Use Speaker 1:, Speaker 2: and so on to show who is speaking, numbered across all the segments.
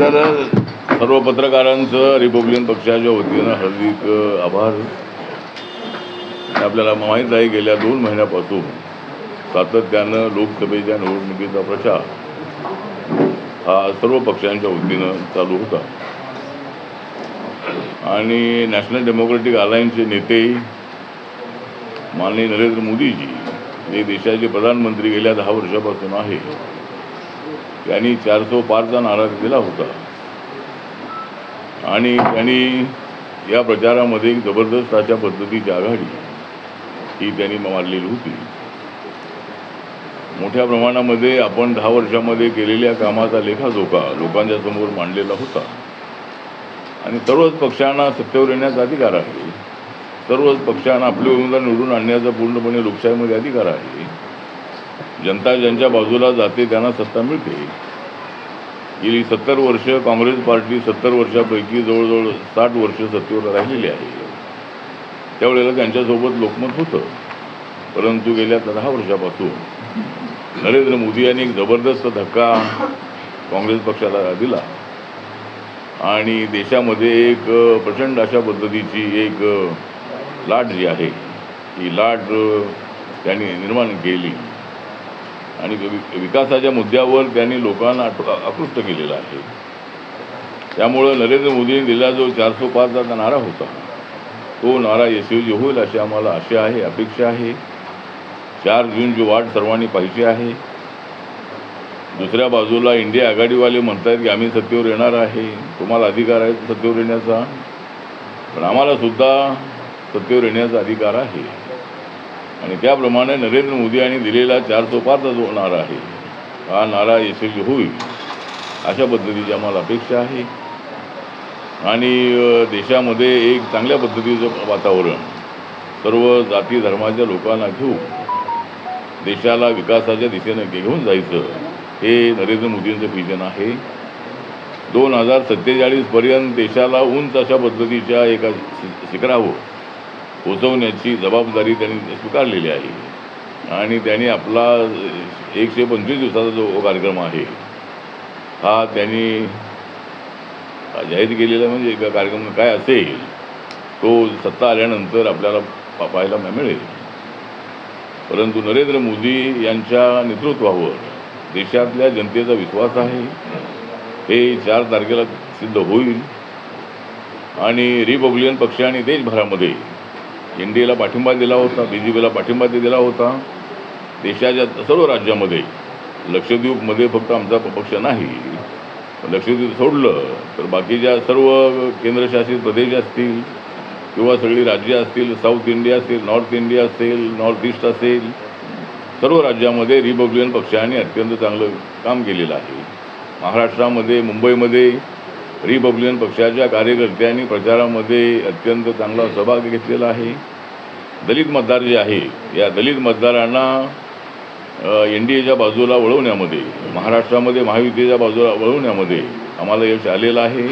Speaker 1: तर सर्व पत्रकारांचं रिपब्लिकन पक्षाच्या वतीनं हार्दिक आभार. आपल्याला माहीत आहे गेल्या दोन महिन्यापासून सातत्यानं लोकसभेच्या निवडणुकीचा प्रचार हा सर्व पक्षांच्या वतीनं चालू होता. आणि नॅशनल डेमोक्रेटिक अलायन्सचे नेते माननीय नरेंद्र मोदीजी हे देशाचे प्रधानमंत्री गेल्या दहा वर्षापासून आहे. त्यांनी चारसो पारचा नारा दिला होता. आणि त्यांनी या प्रचारामध्ये एक जबरदस्त अशा पद्धतीची आघाडी ही त्यांनी मारलेली होती. मोठ्या प्रमाणामध्ये आपण दहा वर्षामध्ये केलेल्या कामाचा लेखाजोखा लोकांच्या समोर मांडलेला होता. आणि सर्वच पक्षांना सत्तेवर येण्याचा अधिकार आहे. सर्वच पक्षांना आपले उमेदवार निवडून आणण्याचा पूर्णपणे लोकशाहीमध्ये अधिकार आहे. जनता ज्यांच्या बाजूला जाते त्यांना सत्ता मिळते. गेली सत्तर वर्ष काँग्रेस पार्टी सत्तर वर्षापैकी जवळजवळ साठ वर्ष सत्तेवर राहिलेली आहे. त्यावेळेला त्यांच्यासोबत लोकमत होतं. परंतु गेल्या दहा वर्षापासून नरेंद्र मोदी यांनी एक जबरदस्त धक्का काँग्रेस पक्षाला दिला. आणि देशामध्ये एक प्रचंड अशा पद्धतीची एक लाट जी आहे ही लाट त्यांनी निर्माण केली. आणि विकासाच्या मुद्द्यावर त्यांनी लोकांना आकृष्ट केलेला आहे. त्यामुळं नरेंद्र मोदींनी दिला जो चारशे पाचचा नारा होता तो नारा यशस्वी होईल अशी आम्हाला आशा आहे अपेक्षा आहे. चार जूनची वाट सर्वांनी पाहिजे आहे. दुसऱ्या बाजूला इंडिया आघाडीवाले म्हणतात की आम्ही सत्तेवर येणार आहे. तुम्हाला अधिकार आहे सत्तेवर येण्याचा. पण आम्हालासुद्धा सत्तेवर येण्याचा अधिकार आहे. आणि त्याप्रमाणे नरेंद्र मोदी यांनी दिलेला चारसो पाचचा जो नारा आहे हा नारा यशस्वी होईल अशा पद्धतीची आम्हाला अपेक्षा आहे. आणि देशामध्ये एक चांगल्या पद्धतीचं वातावरण सर्व जाती धर्माच्या लोकांना घेऊन देशाला विकासाच्या दिशेनं घेऊन जायचं हे नरेंद्र मोदींचं विजन आहे. दोन हजार सत्तेचाळीसपर्यंत देशाला उंच अशा पद्धतीच्या एका शि- शिखरावर पोचवण्याची जबाबदारी त्यांनी स्वीकारलेली आहे. आणि त्यांनी आपला एकशे पंचवीस दिवसाचा जो कार्यक्रम आहे हा त्यांनी जाहीर केलेला म्हणजे का कार्यक्रम काय असेल तो सत्ता आल्यानंतर आपल्याला पा- पाहायला मिळेल. परंतु नरेंद्र मोदी यांच्या नेतृत्वावर देशातल्या जनतेचा विश्वास आहे. हे चार तारखेला सिद्ध होईल. आणि रिपब्लिकन पक्षाने देशभरामध्ये एन डी एला पाठिंबा दिला होता बी जे पीला पाठिंबा दिला होता. देशाच्या सर्व राज्यामध्ये लक्षद्वीपमध्ये फक्त आमचा प- पक्ष नाही. लक्षद्वीप सोडलं तर बाकीच्या सर्व केंद्रशासित प्रदेश असतील किंवा सगळी राज्य असतील साऊथ इंडिया असेल नॉर्थ इंडिया असेल नॉर्थ ईस्ट असेल सर्व राज्यामध्ये रिपब्लिकन पक्षाने अत्यंत चांगलं काम केलेलं आहे. महाराष्ट्रामध्ये मुंबईमध्ये रिपब्लिकन पक्षाच्या कार्यकर्त्यांनी प्रचारामध्ये अत्यंत चांगला सहभाग घेतलेला आहे. दलित मतदार जे आहे या दलित मतदारांना एन डी एच्या बाजूला वळवण्यामध्ये महाराष्ट्रामध्ये महायुतीच्या बाजूला वळवण्यामध्ये आम्हाला यश आलेलं आहे.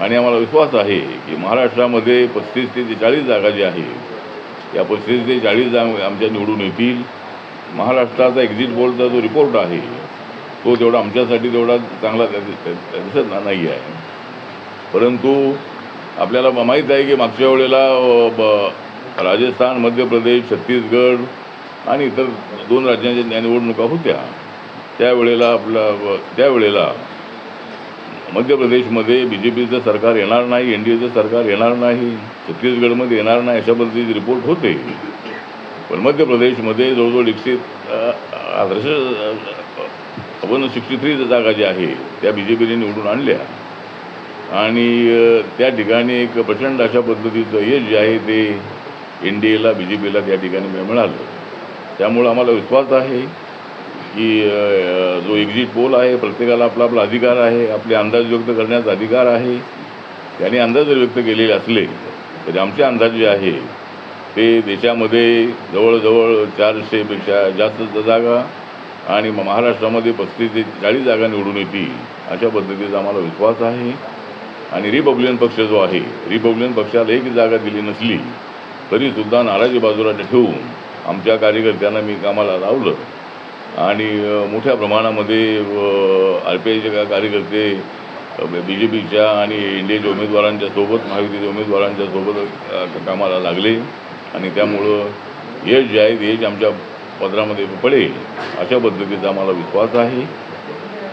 Speaker 1: आणि आम्हाला विश्वास आहे की महाराष्ट्रामध्ये पस्तीस ते चाळीस जागा जी आहे या पस्तीस ते चाळीस जागा आमच्या निवडून येतील. महाराष्ट्राचा एक्झिट पोलचा जो रिपोर्ट आहे तो तेवढा आमच्यासाठी तेवढा चांगला दिसत नाही आहे. परंतु आपल्याला माहीत आहे की मागच्या वेळेला ब- राजस्थान मध्य प्रदेश छत्तीसगड आणि इतर दोन राज्यांच्या निवडणुका होत्या त्यावेळेला आपला त्यावेळेला मध्य प्रदेशमध्ये बी जे पीचं सरकार येणार नाही एन डी एचं सरकार येणार नाही छत्तीसगडमध्ये येणार नाही अशा पद्धतीचे रिपोर्ट होते. पण मध्य प्रदेशमध्ये जवळजवळ एकशे आदर्श वन सिक्स्टी थ्री जागा ज्या आहे त्या बी जे पीने निवडून आणल्या. आणि त्या ठिकाणी एक प्रचंड अशा पद्धतीचं यश जे आहे ते एन डी एला बी जे पीला त्या ठिकाणी मिळालं. त्यामुळं आम्हाला विश्वास आहे की जो एक्झिट पोल आहे प्रत्येकाला आपला आपला अधिकार आहे आपले अंदाज व्यक्त करण्याचा अधिकार आहे. त्याने अंदाज जर व्यक्त केलेले असले तरी आमचे अंदाज जे आहे ते देशामध्ये जवळजवळ चारशेपेक्षा जास्त जागा आणि महाराष्ट्रामध्ये पस्तीस ते चाळीस जागा निवडून येतील अशा पद्धतीचा आम्हाला विश्वास आहे. आणि रिपब्लिकन पक्ष जो आहे रिपब्लिकन पक्षाला एक जागा दिली नसली तरीसुद्धा नाराजी बाजूला ठेवून आमच्या कार्यकर्त्यांना मी कामाला लावलं. आणि मोठ्या प्रमाणामध्ये आर पी आयचे का कार्यकर्ते बी जे पीच्या आणि इंडियाच्या उमेदवारांच्या सोबत महायुतीच्या उमेदवारांच्या सोबत कामाला लागले. आणि त्यामुळं यश जे आहे यश आमच्या पदरामध्ये पडेल अशा पद्धतीचा आम्हाला विश्वास आहे.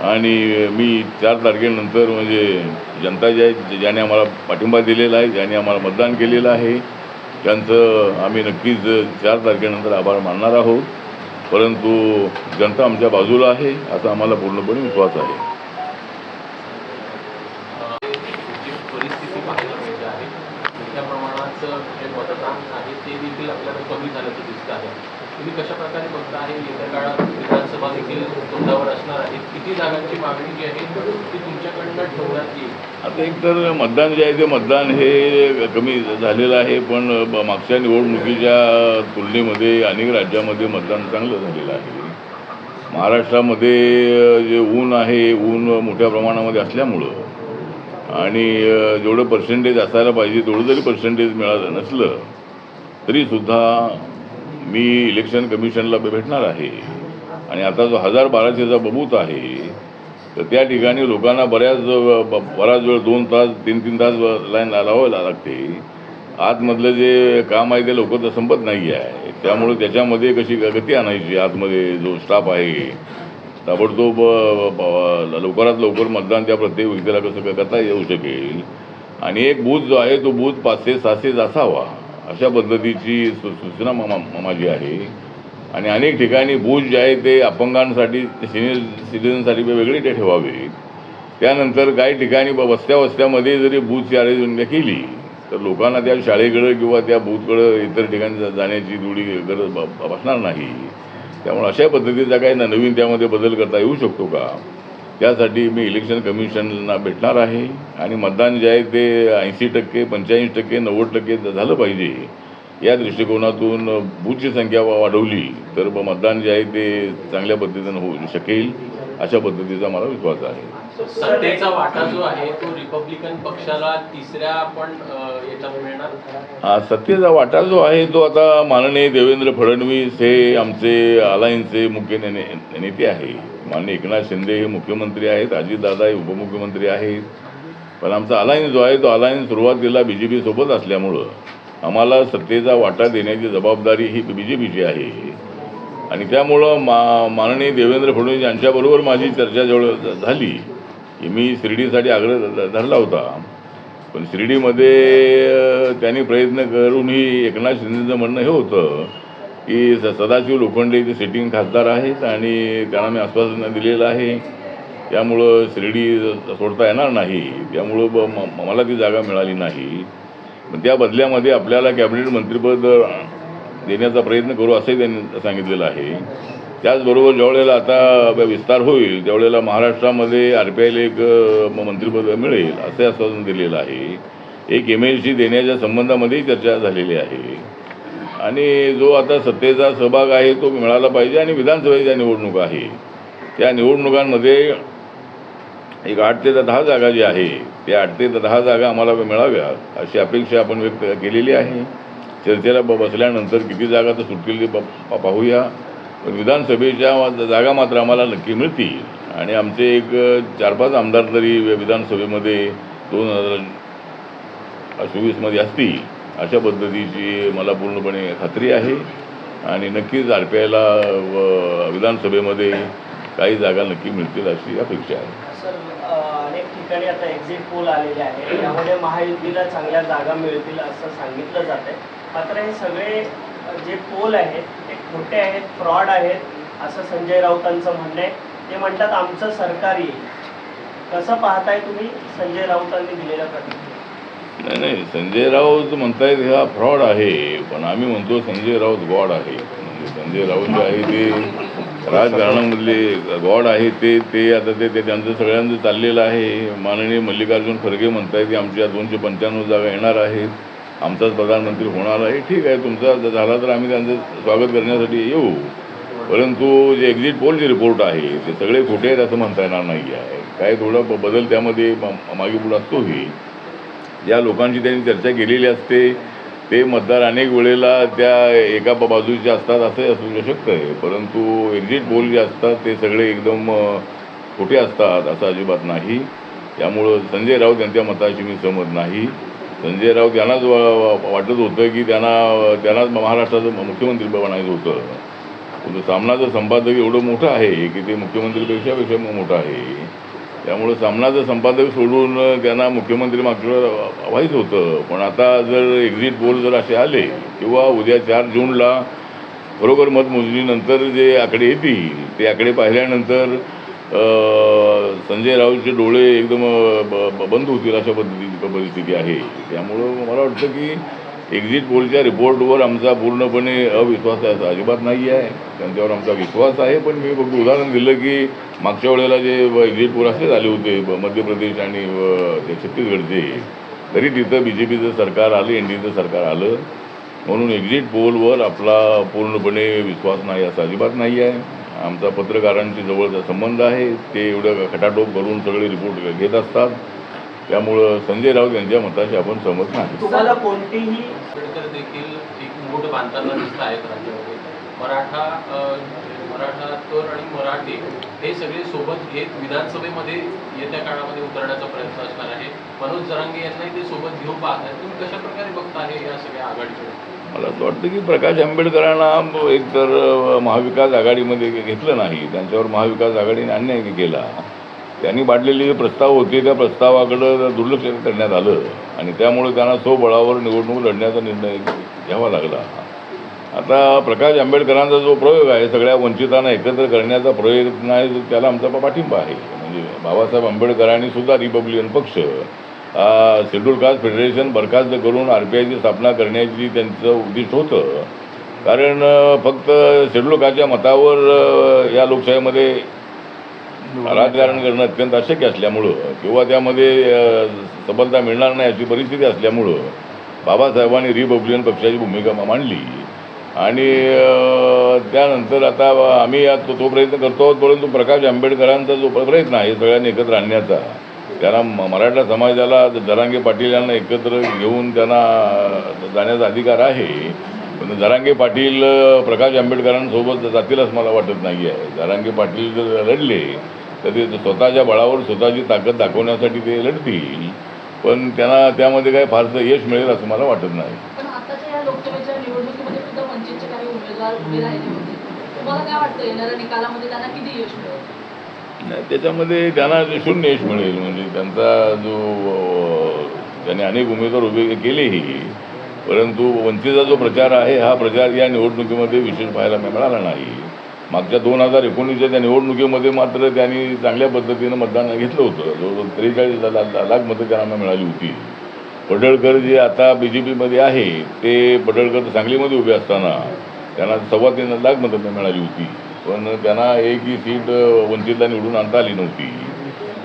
Speaker 1: आणि मी चार तारखेनंतर म्हणजे जनता जी आहे ज्याने आम्हाला पाठिंबा दिलेला आहे ज्याने आम्हाला मतदान केलेलं आहे त्यांचं आम्ही नक्कीच चार तारखेनंतर आभार मानणार आहोत. परंतु जनता आमच्या बाजूला आहे असा आम्हाला पूर्णपणे विश्वास आहे
Speaker 2: जी परिस्थिती पाहायला मिळते आहे मोठ्या प्रमाणाचं जे मतदान आहे ते देखील आपल्याला कमी झाल्याचं दिसतं आहे. तुम्ही कशा प्रकारे बघता आहे येत्या काळात विधानसभा देखील तोंडावर असणार आहे. किती जागांची मागणी जी आहे ती तुमच्याकडनं ठेवण्यात येईल?
Speaker 1: आता एक तर मतदान जे आहे ते मतदान हे कमी झालेलं आहे पण मागच्या निवडणुकीच्या तुलनेमध्ये अनेक राज्यामध्ये मतदान चांगलं झालेलं आहे. महाराष्ट्रामध्ये जे ऊन आहे ऊन मोठ्या प्रमाणामध्ये असल्यामुळं आणि जेवढं पर्सेंटेज असायला पाहिजे तेवढं जरी पर्सेंटेज मिळालं नसलं तरीसुद्धा मी इलेक्शन कमिशनला भेटणार आहे. आणि आता जो हजार बाराशेचा बबूत आहे तर त्या ठिकाणी लोकांना बऱ्याच ब- बराच वेळ दोन तास तीन तीन तास लाईन लावायला लागते. आतमधलं जे काम आहे ते लवकर तर संपत नाही आहे त्यामुळे त्याच्यामध्ये कशी गती आणायची आतमध्ये जो स्टाफ आहे? ताबडतोब लवकरात लवकर मतदान त्या प्रत्येक व्यक्तीला कसं करता येऊ शकेल. आणि एक बूथ जो आहे तो बूथ पाचशे सहाशे असावा अशा पद्धतीची सु सूचना माझी आहे. आणि अनेक ठिकाणी बूथ जे आहे ते अपंगांसाठी सिनियर सिटीजनसाठी वेगळे ते ठेवावे त्यानंतर काही ठिकाणी ब- वस्त्या वस्त्यामध्ये जरी बूथची अरेंजमेंट केली तर लोकांना त्या शाळेकडं किंवा त्या बूथकडं इतर ठिकाणी जा- जाण्याची थोडी गरज ब- भासणार नाही. त्यामुळे अशा पद्धतीचा काही ना नवीन त्यामध्ये बदल करता येऊ शकतो का? त्यासाठी मी इलेक्शन कमिशनला भेटणार आहे. आणि मतदान जे आहे ते ऐंशी टक्के पंच्याऐंशी टक्के नव्वद टक्के झालं पाहिजे. या दृष्टिकोनातून बूथची संख्या वा- वाढवली तर मतदान जे आहे ते चांगल्या पद्धतीनं होऊ शकेल अशा पद्धतीचा मला विश्वास आहे.
Speaker 2: सत्तेचा वाटा जो आहे तो रिपब्लिकन पक्षाला तिसऱ्या पण याच्यात मिळणार?
Speaker 1: सत्तेचा वाटा जो आहे तो आता माननीय देवेंद्र फडणवीस हे आमचे अलायन्सचे मुख्य नेने नेते आहे. माननीय एकनाथ शिंदे हे मुख्यमंत्री आहेत अजितदादा हे उपमुख्यमंत्री आहेत. पण आमचा अलायन्स जो आहे तो अलायन्स सुरुवातीला बी जे पीसोबत असल्यामुळं. आम्हाला सत्तेचा वाटा देण्याची जबाबदारी ही बी जे पीची आहे. आणि त्यामुळं मा माननीय देवेंद्र फडणवीस यांच्याबरोबर माझी चर्चा जवळ झाली मी शिर्डीसाठी आग्रह ध- धरला होता. पण शिर्डीमध्ये त्यांनी प्रयत्न करूनही एकनाथ शिंदेचं म्हणणं हे होतं की स सदाशिव लोखंडे ते सिटिंग खासदार आहेत आणि त्यांना मी आश्वासन दिलेलं आहे. त्यामुळं शिर्डी सोडता येणार नाही. त्यामुळं ब म- मला ती जागा मिळाली नाही. पण त्या बदल्यामध्ये आपल्याला कॅबिनेट मंत्रिपद देण्याचा प्रयत्न करू असंही त्यांनी सांगितलेलं आहे. त्याचबरोबर ज्यावेळेला आता विस्तार होईल त्यावेळेला महाराष्ट्रामध्ये आर पी आयला एक म- मंत्रिपद मिळेल असे आश्वासन दिलेलं आहे. एक एम एल सी देण्याच्या संबंधामध्येही चर्चा झालेली आहे. आणि जो आता सत्तेचा सहभाग आहे तो मिळाला पाहिजे आणि विधानसभेच्या निवडणुका आहे. त्या निवडणुकांमध्ये एक आठ ते दहा जागा जी आहे त्या आठ ते दहा जागा आम्हाला मिळाव्या अशी अपेक्षा आपण व्यक्त केलेली आहे. चर्चेला ब बसल्यानंतर किती जागा तर सुटतील ते प- पाहूया. पण विधानसभेच्या जागा मात्र आम्हाला नक्की मिळतील आणि आमचे एक चार पाच आमदार तरी विधानसभेमध्ये दोन हजार चोवीसमध्ये असतील अशा पद्धतीची मला पूर्णपणे खात्री आहे. आणि नक्कीच आर पी आयला विधानसभेमध्ये काही जागा नक्की मिळतील अशी अपेक्षा आहे.
Speaker 3: ठिकाणी आता एक्झिट पोल आलेले आहे त्यामध्ये महायुतीला चांगल्या जागा मिळतील असं सांगितलं जात आहे मात्र हे सगळे जे पोल आहेत ते खोटे आहेत फ्रॉड आहेत असं संजय राऊतांचं म्हणणं आहे. ते म्हणतात आमचं सरकार येईल. कसं पाहताय तुम्ही संजय राऊतांनी दिलेलं प्रतिक्रिया?
Speaker 1: नाही नाही संजय राऊत म्हणतायत हा फ्रॉड आहे. पण आम्ही म्हणतो संजय राऊत गॉड आहे. म्हणजे संजय राऊत जे आहे ते राजकारणामधले गॉड आहे ते ते आता ते ते त्यांचं सगळ्यांचं चाललेलं आहे. माननीय मल्लिकार्जुन खरगे म्हणतायत की आमच्या दोनशे पंच्याण्णव जागा येणार आहेत. आमचाच प्रधानमंत्री होणार आहे ठीक आहे. तुमचा जर झाला तर आम्ही त्यांचं स्वागत करण्यासाठी येऊ. परंतु जे एक्झिट पोलचे रिपोर्ट आहे ते सगळे खोटे आहेत असं म्हणता येणार नाही आहे. काय थोडा बदल त्यामध्ये मागे पुढे असतोही. ज्या लोकांची त्यांनी चर्चा केलेली असते ते मतदार अनेक वेळेला त्या एका बाजूचे असतात असंही असू शकतं आहे. परंतु एक्झिट पोल जे असतात ते सगळे एकदम खोटे असतात असं अजिबात नाही. त्यामुळं संजय राऊत यांच्या मताशी मी सहमत नाही. संजय राऊत यांनाच वाटत होतं की त्यांना त्यांनाच महाराष्ट्राचं मुख्यमंत्री बनायचं होतं. म्हणजे सामनाचं संपादक एवढं मोठं आहे की ते मुख्यमंत्रीपेक्षा पेक्षा मोठं आहे. त्यामुळं सामनाचं संपादक सोडून त्यांना मुख्यमंत्री मागच्या व्हायचं होतं. पण आता जर एक्झिट पोल जर असे आले किंवा उद्या चार जूनला बरोबर मतमोजणीनंतर जे आकडे येतील ते आकडे पाहिल्यानंतर संजय राऊतचे डोळे एकदम ब- बंद होतील अशा पद्धतीची परिस्थिती आहे. त्यामुळं मला वाटतं की एक्झिट पोलच्या रिपोर्टवर आमचा पूर्णपणे अविश्वास आहे असा अजिबात नाही आहे त्यांच्यावर आमचा विश्वास आहे पण मी फक्त उदाहरण दिलं की मागच्या वेळेला जे एक्झिट पोल असे झाले होते मध्य प्रदेश आणि छत्तीसगडचे. तरी तिथं बी जे पीचं सरकार आलं एन डीचं सरकार आलं. म्हणून एक्झिट पोलवर आपला पूर्णपणे विश्वास नाही असा अजिबात नाही आहे आमचा पत्रकारांशी जवळचा संबंध आहे. ते एवढं खटाटोप करून सगळे रिपोर्ट घेत असतात. त्यामुळं संजय राऊत यांच्या मताशी आपण सहमत नाही.
Speaker 3: तुम्हाला कोणतीही
Speaker 2: देखील एक मूठ बांधताना दिसत आहेत राज्यामध्ये. मराठा मराठा तर आणि मराठी हे सगळे सोबत घेत विधानसभेमध्ये येत्या काळामध्ये उतरण्याचा प्रयत्न असणार आहे. मनोज जरांगे यांनाही ते सोबत घेऊन पाहत आहेत. तुम्ही कशा प्रकारे बघता हे या सगळ्या आघाडीकडे?
Speaker 1: मला असं वाटतं की प्रकाश आंबेडकरांना एकतर महाविकास आघाडीमध्ये घेतलं नाही त्यांच्यावर महाविकास आघाडीने अन्याय केला. त्यांनी मांडलेले जे प्रस्ताव होते त्या प्रस्तावाकडं दुर्लक्ष करण्यात आलं आणि त्यामुळे त्यांना स्वबळावर निवडणूक लढण्याचा निर्णय घ्यावा लागला. आता प्रकाश आंबेडकरांचा जो प्रयोग आहे सगळ्या वंचितांना एकत्र करण्याचा प्रयत्न आहे त्याला आमचा पाठिंबा आहे. म्हणजे बाबासाहेब आंबेडकरांनी सुद्धा रिपब्लिकन पक्ष शेड्यूल कास्ट फेडरेशन बरखास्त करून आर पी आयची स्थापना करण्याची त्यांचं उद्दिष्ट होतं. कारण फक्त शेड्यूल कास्टच्या मतावर या लोकशाहीमध्ये राजकारण करणं अत्यंत अशक्य असल्यामुळं किंवा त्यामध्ये सफलता सबलता मिळणार नाही अशी परिस्थिती असल्यामुळं बाबासाहेबांनी रिपब्लिकन पक्षाची भूमिका मांडली. आणि त्यानंतर आता आम्ही तो तो प्रयत्न करतो आहोत परंतु प्रकाश आंबेडकरांचा जो प्रयत्न आहे सगळ्यांनी एकत्र आणण्याचा त्यांना म- मराठा समाजाला जरांगे पाटील यांना एकत्र घेऊन त्यांना जाण्याचा अधिकार आहे पण जरांगे पाटील प्रकाश आंबेडकरांसोबत जातील असं मला वाटत नाही आहे जरांगे पाटील जर लढले तर ते स्वतःच्या बळावर स्वतःची ताकद दाखवण्यासाठी ते लढतील पण त्यांना त्यामध्ये काय फारसं यश मिळेल असं मला वाटत नाही.
Speaker 4: उमेदवार तुम्हाला काय वाटतं येणाऱ्या निकालामध्ये त्यांना किती यश मिळेल?
Speaker 1: नाही, त्याच्यामध्ये त्यांना जे शून्य यश मिळेल. म्हणजे त्यांचा जो त्याने त्यांनी अनेक उमेदवार उभे केलेही परंतु वंचितचा जो प्रचार आहे हा प्रचार या निवडणुकीमध्ये विशेष पाहायला मिळाला नाही. मागच्या दोन हजार एकोणीसच्या त्या निवडणुकीमध्ये मात्र त्यांनी चांगल्या पद्धतीनं मतदान घेतलं होतं. जवळजवळ त्रेचाळीस लाख मतं त्यांना मिळाली होती. पडळकर जे आता बी जे पीमध्ये आहे ते पडळकर सांगलीमध्ये उभे असताना त्यांना सव्वा तीन लाख मतं मिळाली होती. पण त्यांना एकही सीट वंचितला निवडून आणता आली नव्हती.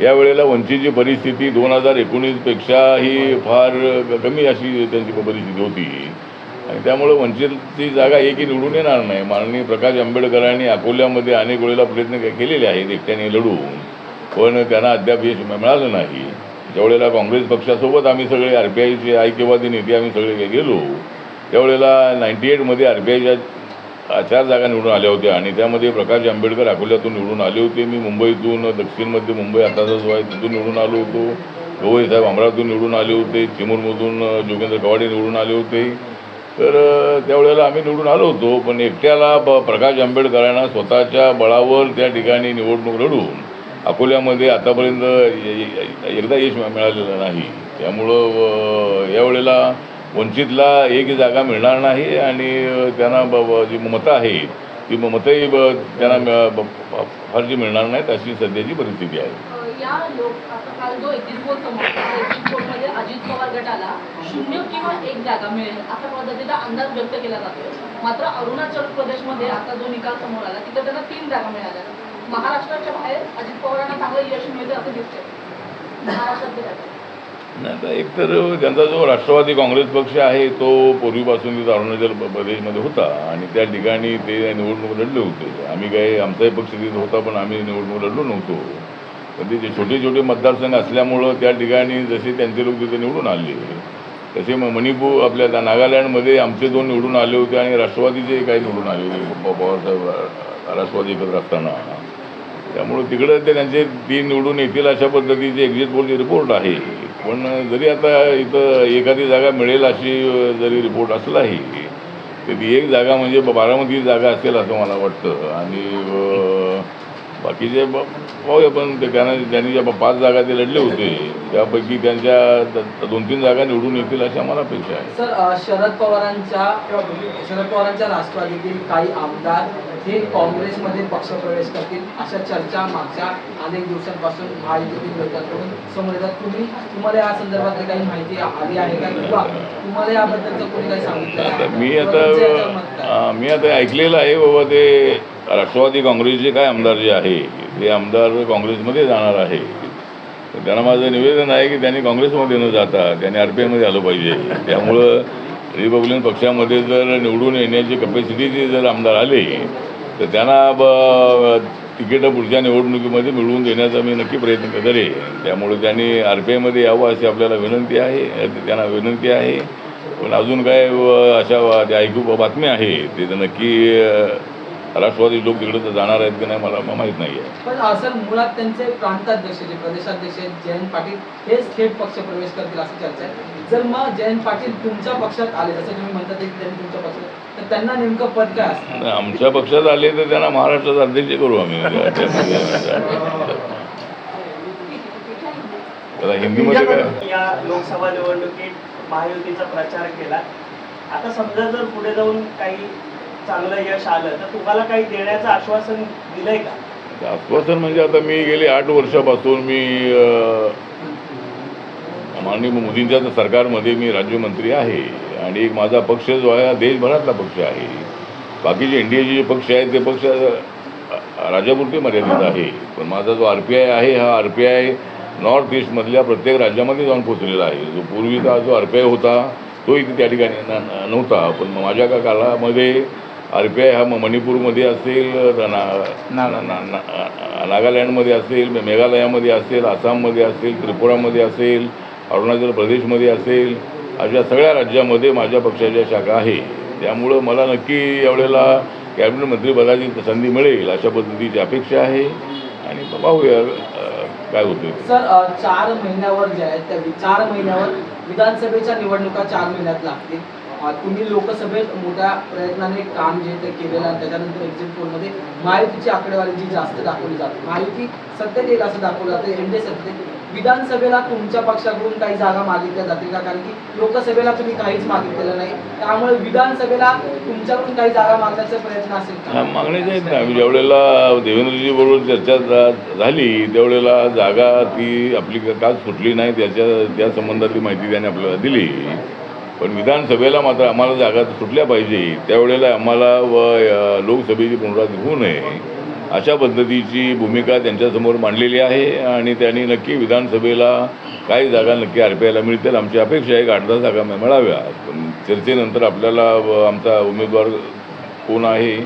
Speaker 1: यावेळेला वंचितची परिस्थिती दोन हजार एकोणीसपेक्षाही फार कमी अशी त्यांची परिस्थिती होती. आणि त्यामुळे वंचितची जागा एकही निवडून येणार नाही. माननीय प्रकाश आंबेडकरांनी अकोल्यामध्ये अनेक वेळेला प्रयत्न केलेले आहेत एकट्याने लढून. पण त्यांना अद्याप यश मिळालं नाही. ज्यावेळेला काँग्रेस पक्षासोबत आम्ही सगळे आर पी आयचे ऐक्यवादी नेते आम्ही सगळे गेलो त्यावेळेला नाईन्टी एटमध्ये आर पी आयच्या चार जागा निवडून आल्या होत्या आणि त्यामध्ये प्रकाश आंबेडकर अकोल्यातून निवडून आले होते. मी मुंबईतून दक्षिणमध्ये मुंबई आताचा जो आहे तिथून निवडून आलो होतो. गवई साहेब अमरावतीतून निवडून आले होते. चिमूरमधून जोगेंद्र कवाडे निवडून आले होते. तर त्यावेळेला आम्ही निवडून आलो होतो. पण एकट्याला ब प्रकाश आंबेडकरांना स्वतःच्या बळावर त्या ठिकाणी निवडणूक लढून अकोल्यामध्ये आतापर्यंत एकदा यश मिळालेलं नाही. त्यामुळं यावेळेला वंचितला एक जागा मिळणार नाही आणि त्यांना ब जी मतं आहेत ती मतंही त्यांना फारशी मिळणार नाहीत अशी सध्याची परिस्थिती आहे.
Speaker 4: मात्र अरुणाचल प्रदेशमध्ये आता जो निकाल समोर आला तिथे त्यांना तीन जागा मिळाल्या. महाराष्ट्राच्या बाहेर अजित पवारांना चांगलं यश मिळते असं दिसतंय. महाराष्ट्रात
Speaker 1: नाही आता एकतर त्यांचा जो राष्ट्रवादी काँग्रेस पक्ष आहे तो पूर्वीपासून तिथं अरुणाचल प्रदेशमध्ये होता आणि त्या ठिकाणी ते निवडणूक लढले होते. आम्ही काही आमचाही पक्ष तिथं होता पण आम्ही निवडणूक लढलो नव्हतो. पण ते जे छोटे छोटे मतदारसंघ असल्यामुळं त्या ठिकाणी जसे त्यांचे लोक तिथे निवडून आले तसे मग मणिपूर आपल्या त्या नागालँडमध्ये आमचे दोन निवडून आले होते आणि राष्ट्रवादीचे काही निवडून आले होते पवारसाहेब राष्ट्रवादी एकत्र असताना. त्यामुळे तिकडं ते त्यांचे तीन निवडून येतील अशा पद्धतीचे एक्झिट पोलचे रिपोर्ट आहे. पण जरी आता इथं एखादी जागा मिळेल अशी जरी रिपोर्ट असलाही तर ती एक जागा म्हणजे बारामती जागा असेल असं मला वाटतं. आणि बाकीचे पाहूया पण ते त्यांना त्यांनी ज्या पाच जागा ते लढले होते त्यापैकी त्यांच्या दोन तीन जागा निवडून येतील अशी आम्हाला अपेक्षा आहे.
Speaker 5: सर शरद पवारांच्या शरद पवारांच्या राष्ट्रवादीतील काही आमदार हे काँग्रेसमध्ये पक्षप्रवेश करतील अशा चर्चा मागच्या अनेक दिवसांपासून महायुतीतील लोकांकडून समोर येतात. तुम्ही तुम्हाला या संदर्भातली काही माहिती आली आहे का? किंवा तुम्हाला याबद्दलचं कोणी काही सांगितलं?
Speaker 1: मी आता मी आता ऐकलेलं आहे बाबा ते राष्ट्रवादी काँग्रेसचे काय आमदार जे आहे ते आमदार काँग्रेसमध्ये जाणार आहे. तर त्यांना माझं निवेदन आहे की त्यांनी काँग्रेसमध्ये न जाता त्यांनी आर पी आयमध्ये आलं पाहिजे. त्यामुळं रिपब्लिकन पक्षामध्ये जर निवडून येण्याची कपॅसिटीचे जर आमदार आले तर त्यांना ब तिकीटं पुढच्या निवडणुकीमध्ये मिळवून देण्याचा मी नक्की प्रयत्न करेन. त्यामुळे त्यांनी आर पी आयमध्ये यावं अशी आपल्याला विनंती आहे. त्यांना विनंती आहे. पण अजून काय व अशा वा- त्या ऐकू बातम्या आहे ते तर नक्की राष्ट्रवादी लोक तिकडे तर जाणार आहेत की नाही मला माहीत नाही आहे
Speaker 5: पण अ, सर मुळात त्यांचे प्रांताध्यक्ष जे प्रदेशाध्यक्ष आहेत जयंत पाटील हेच थेट पक्षप्रवेश करतील अशी चर्चा आहे. जर मग जयंत पाटील तुमच्या पक्षात आले जसं तुम्ही म्हणतात की त्यांनी तुमच्या पक्षात तर त्यांना नेमकं पद काय
Speaker 1: आमच्या पक्षात आले तर त्यांना महाराष्ट्राचा अध्यक्ष करू आम्ही. त्याला हिंदीमध्ये काय?
Speaker 3: या लोकसभा निवडणुकीत महायुतीचा प्रचार केला. आता समजा जर पुढे जाऊन काही चांगलं यश आलं तर तुम्हाला काही देण्याचं आश्वासन दिलंय का?
Speaker 1: आश्वासन म्हणजे आता मी गेले आठ वर्षापासून मी माननीय मोदींच्या सरकारमध्ये मी राज्यमंत्री आहे. आणि एक माझा पक्ष जो आहे हा देशभरातला पक्ष आहे. बाकीचे इंडियाचे जे पक्ष आहेत ते पक्ष अ, राज्यापुरते मर्यादित आहे. पण माझा जो आर पी आय आहे हा आर पी आय नॉर्थ ईस्टमधल्या प्रत्येक राज्यामध्ये जाऊन पोचलेला आहे. जो पूर्वीचा जो आर पी आय होता तो इथे त्या ठिकाणी नव्हता. पण माझ्या का कालामध्ये आर पी आय हा म- मणिपूरमध्ये असेल ना- ना- ना- ना- ना- नागालँडमध्ये असेल मे- मेघालयामध्ये असेल आसाममध्ये असेल त्रिपुरामध्ये असेल अरुणाचल प्रदेशमध्ये असेल अशा सगळ्या राज्यामध्ये माझ्या पक्षाच्या शाखा आहे. त्यामुळं मला नक्की यावेळेला कॅबिनेट मंत्रिपदाची संधी मिळेल अशा पद्धतीची अपेक्षा आहे. आणि पाहूया काय होतं.
Speaker 5: सर चार महिन्यावर जे आहे त्या चार महिन्यावर विधानसभेच्या निवडणुका चार महिन्यात लागतील. तुम्ही लोकसभेत मोठ्या प्रयत्नाने काम जे ते केलेलं आहे त्याच्यानंतर एक्झिट पोलमध्ये महायुतीची आकडेवारी जी जास्त दाखवली जाते. महायुती सत्तेत येईल असं दाखवलं जातं. एनडीए सत्तेत विधानसभेला तुमच्या पक्षाकडून काही जागा मागितल्या जातील का? कारण की लोकसभेला तुम्ही काहीच मागितलेलं नाही. त्यामुळे विधानसभेला तुमच्याकडून काही जागा मागण्याचा प्रयत्न असेल
Speaker 1: मागण्याचे ज्यावेळेला देवेंद्रजी बरोबर चर्चा झाली त्यावेळेला जागा ती आपली का सुटली नाही त्याच्या त्या संबंधातली माहिती त्याने आपल्याला दिली. पण विधानसभेला मात्र आम्हाला जागा सुटल्या पाहिजे. त्यावेळेला आम्हाला व लोकसभेची पुनरावृत्ती होऊ नये अशा पद्धतीची भूमिका त्यांच्यासमोर मांडलेली आहे आणि त्यांनी नक्की विधानसभेला काही जागा नक्की आर पी आयला मिळतील. आमची अपेक्षा आहे की आठ दहा जागा मिळाव्या. चर्चेनंतर आपल्याला व आमचा उमेदवार कोण आहे?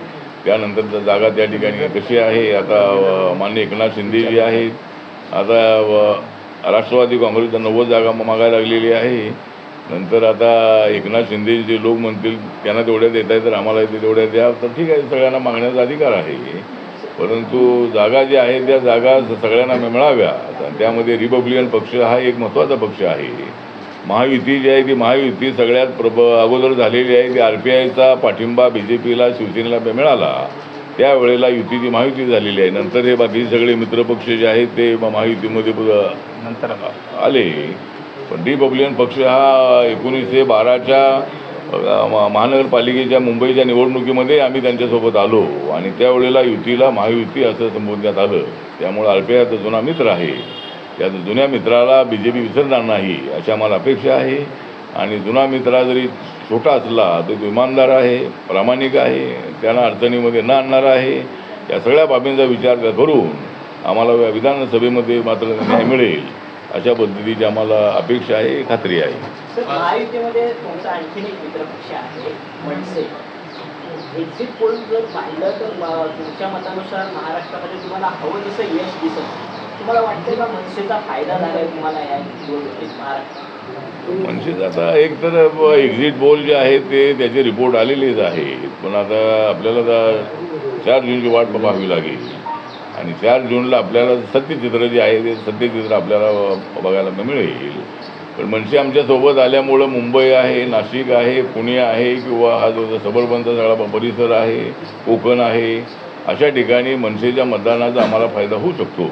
Speaker 1: त्यानंतर जागा त्या ठिकाणी कशी आहे? आता मान्य एकनाथ शिंदे जे आहेत. आता राष्ट्रवादी काँग्रेसच्या नव्वद जागा मागायला लागलेली आहे. नंतर आता एकनाथ शिंदे जे लोक म्हणतील त्यांना तेवढ्या देत आहे तर आम्हाला ते तेवढ्या द्या. तर ठीक आहे सगळ्यांना मागण्याचा अधिकार आहे. परंतु जागा ज्या आहेत त्या जागा सगळ्यांना मिळाव्या. त्यामध्ये रिपब्लिकन पक्ष हा एक महत्त्वाचा पक्ष आहे. महायुती जी आहे ती महायुती सगळ्यात प्रब अगोदर झालेली आहे. ती आर पी आयचा पाठिंबा बी जे पीला शिवसेनेला मिळाला. त्यावेळेला युतीची महायुती झालेली आहे. नंतर हे बाकी सगळे मित्रपक्ष जे आहेत ते महायुतीमध्ये नंतर आले. पण रिपब्लिकन पक्ष हा एकोणीसशे बाराच्या महानगरपालिकेच्या मुंबईच्या निवडणुकीमध्ये आम्ही त्यांच्यासोबत आलो. आणि त्यावेळेला युतीला महायुती असं संबोधण्यात आलं. त्यामुळे आर जुना मित्र आहे. त्या जुन्या मित्राला बी जे पी विसरणार नाही अशी आम्हाला अपेक्षा आहे. आणि जुना मित्र जरी छोटा असला तर तो इमानदार आहे प्रामाणिक आहे त्यांना अडचणीमध्ये न आणणार आहे. या सगळ्या बाबींचा विचार करून आम्हाला विधानसभेमध्ये मात्र न्याय मिळेल. अशा पद्धतीची आम्हाला अपेक्षा आहे खात्री आहे.
Speaker 3: सर महायुतीमध्ये तुमचा आणखीन एक मित्रपक्ष आहे मनसे. एक्झिट पोल जर पाहिलं तर म- तुमच्या मतानुसार महाराष्ट्रामध्ये तुम्हाला हवं तसं यश दिसत तुम्हाला वाटतंय का मनसेचा फायदा झाला आहे तुम्हाला या निवडणुकीत महाराष्ट्रात?
Speaker 1: म्हणजे आता एक तर एक्झिट पोल जे आहे ते त्याचे रिपोर्ट आलेलेच आहेत. पण आता आपल्याला आता चार जूनची वाट पाहावी लागेल. आणि चार जूनला आपल्याला सत्यचित्र जे आहे ते सत्यचित्र आपल्याला बघायला मिळेल. पण मनसे आमच्यासोबत आल्यामुळं मुंबई आहे नाशिक आहे पुणे आहे किंवा हा जो सबरबंदचा सगळा परिसर आहे कोकण आहे अशा ठिकाणी मनसेच्या मतदानाचा आम्हाला फायदा होऊ शकतो.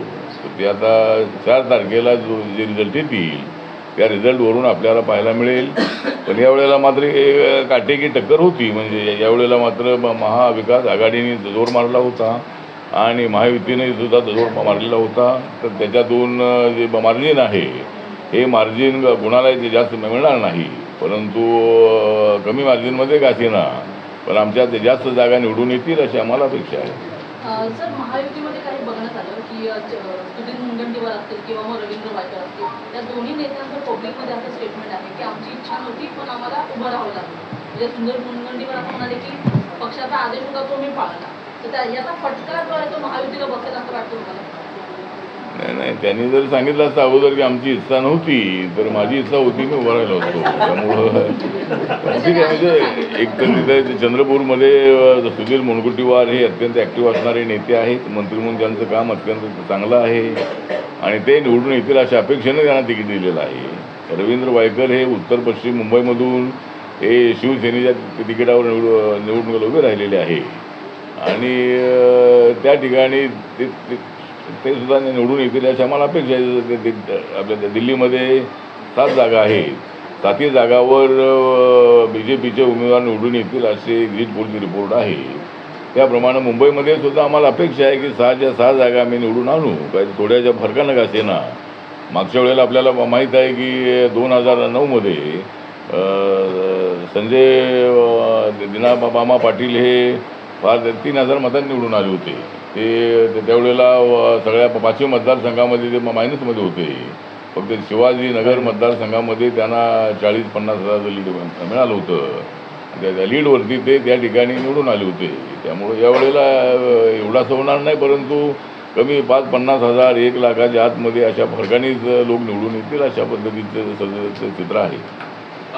Speaker 1: तर ते आता चार तारखेला जो जे रिझल्ट येतील त्या रिझल्टवरून आपल्याला पाहायला मिळेल. पण यावेळेला मात्र काटेकी टक्कर होती. म्हणजे यावेळेला मात्र म- महाविकास आघाडीने जोर मारला होता. आणि महायुतीने सुद्धा दरोड मारलेला होता. तर त्याच्यातून जे मार्जिन आहे हे मार्जिन कुणालाही ते जास्त मिळणार नाही. परंतु कमी मार्जिनमध्ये गाठीना पण आमच्या ते जास्त जागा निवडून येतील अशी आम्हाला अपेक्षा आहे.
Speaker 4: सर महायुतीमध्ये काही बघण्यात आलं की सुधीर मुनगंटीवार असतील किंवा मग रवींद्र वायकर असतील या दोन्ही नेत्यांचं पब्लिकमध्ये असं स्टेटमेंट आहे की आमची इच्छा नव्हती पण आम्हाला उभं राहावं लागलं. म्हणजे सुंदर मुनगंटीवार असं म्हणाले की पक्षाचा आदेश होता तो मी पाळला
Speaker 1: नाही नाही त्यांनी जर सांगितलं असतं अगोदर की आमची इच्छा नव्हती तर माझी इच्छा होती मी उभा राहिलो असतो. त्यामुळं ठीक आहे म्हणजे एक तर तिथे चंद्रपूरमध्ये सुधीर मुनगुटीवार हे अत्यंत ॲक्टिव्ह असणारे नेते आहेत. मंत्री म्हणून त्यांचं काम अत्यंत चांगलं आहे. आणि ते निवडून येतील अशा अपेक्षेने त्यांना तिकीट दिलेलं आहे. रवींद्र वायकर हे उत्तर पश्चिम मुंबईमधून हे शिवसेनेच्या तिकिटावर निवड निवडणुकीला उभे राहिलेले आहे. आणि त्या ठिकाणी ते ते- ते सुद्धा निवडून येतील अशी आम्हाला अपेक्षा आहे. ते- आपल्या त्या दिल्लीमध्ये सात जागा आहेत. साती जागावर बी जे पीचे उमेदवार निवडून येतील असे एक्झिट पोलचे रिपोर्ट आहे. त्याप्रमाणे मुंबईमध्ये सुद्धा आम्हाला अपेक्षा आहे की सहाच्या सहा जागा आम्ही निवडून आणू. काही थोड्याच्या फरकानं का असेना मागच्या वेळेला आपल्याला माहीत आहे की दोन हजार नऊमध्ये संजय दिनाबामा दिना पाटील हे फार तीन हजार मतांनी निवडून आले होते. ते त्यावेळेला सगळ्या पाचवी मतदारसंघामध्ये ते मायनसमध्ये होते. फक्त शिवाजीनगर मतदारसंघामध्ये त्यांना चाळीस पन्नास हजाराचं लीड मिळालं होतं. त्या लीडवरती ते त्या ठिकाणी निवडून आले होते. त्यामुळे यावेळेला अ, होणार नाही परंतु कमी पाच पन्नास हजार एक लाखाच्या आतमध्ये अशा फरकानेच लोक निवडून येतील अशा पद्धतीचं सगळं चित्र आहे.